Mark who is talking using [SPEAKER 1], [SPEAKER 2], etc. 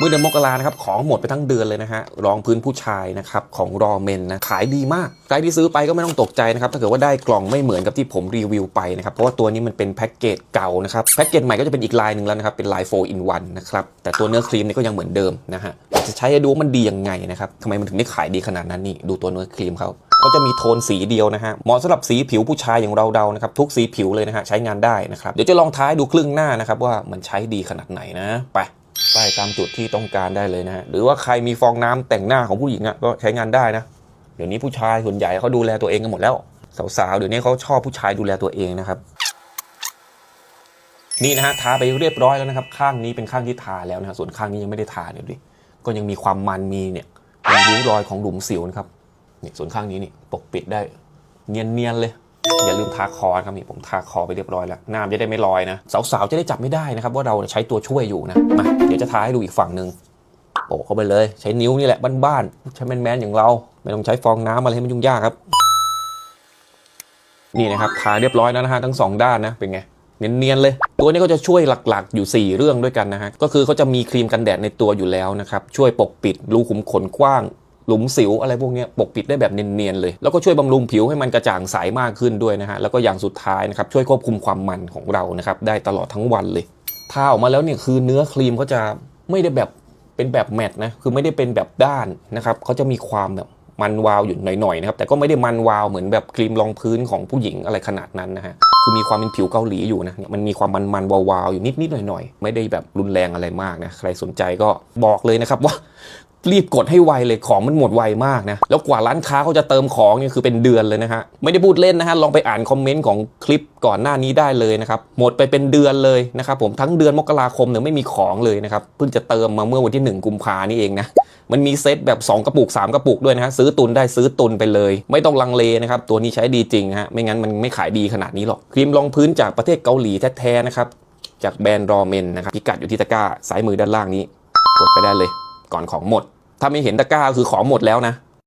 [SPEAKER 1] เมื่อเดือนมกรานะครับของหมดไปทั้งเดือนเลยนะฮะรองพื้นผู้ชายนะครับของรอเมนนะขายดีมากใครที่ซื้อไปก็ไม่ต้องตกใจนะครับถ้าเกิดว่าได้กล่องไม่เหมือนกับที่ผมรีวิวไปนะครับเพราะว่าตัวนี้มันเป็นแพ็กเกจเก่านะครับแพ็กเกจใหม่ก็จะเป็นอีกลายหนึ่งแล้วนะครับเป็นลาย4 in 1นะครับแต่ตัวเนื้อครีมนี่ก็ยังเหมือนเดิมนะฮะจะใช้ดูว่ามันดียังไงนะครับทำไมมันถึงได้ขายดีขนาดนั้นนี่ดูตัวเนื้อครีมเขาก็จะมีโทนสีเดียวนะฮะ เหมาะสำหรับสีผิวผู้ชายอย่างเราเดานะครับ ทุกสีผิวเลยนะฮะ ใช้งานได้นะครับ เดี๋ยวจะลองท้ายดูครึ่งหน้านะครับ ว่ามันใช้ดีขนาดไหนนะ ไป ไปตามจุดที่ต้องการได้เลยนะฮะหรือว่าใครมีฟองน้ำแต่งหน้าของผู้หญิงอะก็ใช้งานได้นะ เดี๋ยวนี้ผู้ชายส่วนใหญ่เขาดูแลตัวเองกันหมดแล้ว สาวๆเดี๋ยวนี้เขาชอบผู้ชายดูแลตัวเองนะครับนี่นะฮะทาไปเรียบร้อยแล้วนะครับ ข้างนี้เป็นข้างที่ทาแล้วนะฮะส่วนข้างนี้ยังไม่ได้ทาเนี่ยดูดิก็ยังมีความมันมีเนี่ยเป็นริ้วรอยของหลุมสิวนะครับนี่ส่วนข้างนี้นี่ปกปิดได้ เนียนๆเลย อย่าลืมทาคอนครับนี่ผมทาคอไปเรียบร้อยแล้วหน้าจะได้ไม่ลอยนะสาวๆจะได้จับไม่ได้นะครับว่าเราใช้ตัวช่วยอยู่นะมาเดี๋ยวจะทาให้ดูอีกฝั่งหนึ่งโปะเข้าไปเลย ใช้นิ้วนี่แหละบ้านๆใช้แมนๆอย่างเรา ไม่ต้องใช้ฟองน้ำอะไรให้มันยุ่งยากครับ นี่นะครับทาเรียบร้อยแล้วนะฮะทั้งสองด้านนะเป็นไงเนียนๆเลย ตัวนี้ก็จะช่วยหลักๆ อยู่ 4 เรื่องด้วยกันนะฮะ ก็คือเขาจะมีครีมกันแดดในตัวอยู่แล้วนะครับ ช่วยปกปิดรูขุมขนกว้าง หลุมสิวอะไรพวกนี้ปกปิดได้แบบเนียนๆเลย แล้วก็ช่วยบำรุงผิวให้มันกระจ่างใสมากขึ้นด้วยนะฮะแล้วก็อย่างสุดท้ายนะครับช่วยควบคุมความมันของเรานะครับได้ตลอดทั้งวันเลยทาออกมาแล้วเนี่ยคือเนื้อครีมเขาจะไม่ได้แบบเป็นแบบแมตต์นะคือไม่ได้เป็นแบบด้านนะครับเขาจะมีความแบบมันวาวอยู่หน่อยๆนะครับแต่ก็ไม่ได้มันวาวเหมือนแบบครีมรองพื้นของผู้หญิงอะไรขนาดนั้นนะฮะคือมีความเป็นผิวเกาหลีอยู่นะเนี่ยมันมีความมันๆวาวๆอยู่นิดๆหน่อยๆ ไม่ได้แบบรุนแรงอะไรมากนะใครสนใจก็บอกเลยนะครับว่า รีบกดให้ไวเลยของมันหมดไวมากนะ แล้วกว่าร้านค้าเขาจะเติมของเนี่ยคือเป็นเดือนเลยนะฮะ ไม่ได้พูดเล่นนะฮะ ลองไปอ่านคอมเมนต์ของคลิปก่อนหน้านี้ได้เลยนะครับ หมดไปเป็นเดือนเลยนะครับผมทั้งเดือนมกราคมเนี่ยไม่มีของเลยนะครับ เพิ่งจะเติมมาเมื่อวันที่ 1 กุมภานี่เองนะมันมีเซตแบบ 2 กระปุก 3 กระปุกด้วยนะฮะซื้อตุนได้ซื้อตุนไปเลย ไม่ต้องลังเลนะครับ ตัวนี้ใช้ดีจริงฮะไม่งั้นมันไม่ขายดีขนาดนี้หรอกครีมรองพื้นจากประเทศเกาหลีแท้ๆนะครับจากแบรนด์รอเมนนะครับพิกัดอยู่ที่ตะกร้าซ้ายมือด้านล่างนี้ กดไปได้เลย ก่อนของหมด ถ้าไม่เห็นตะกร้าคือของหมดแล้วนะ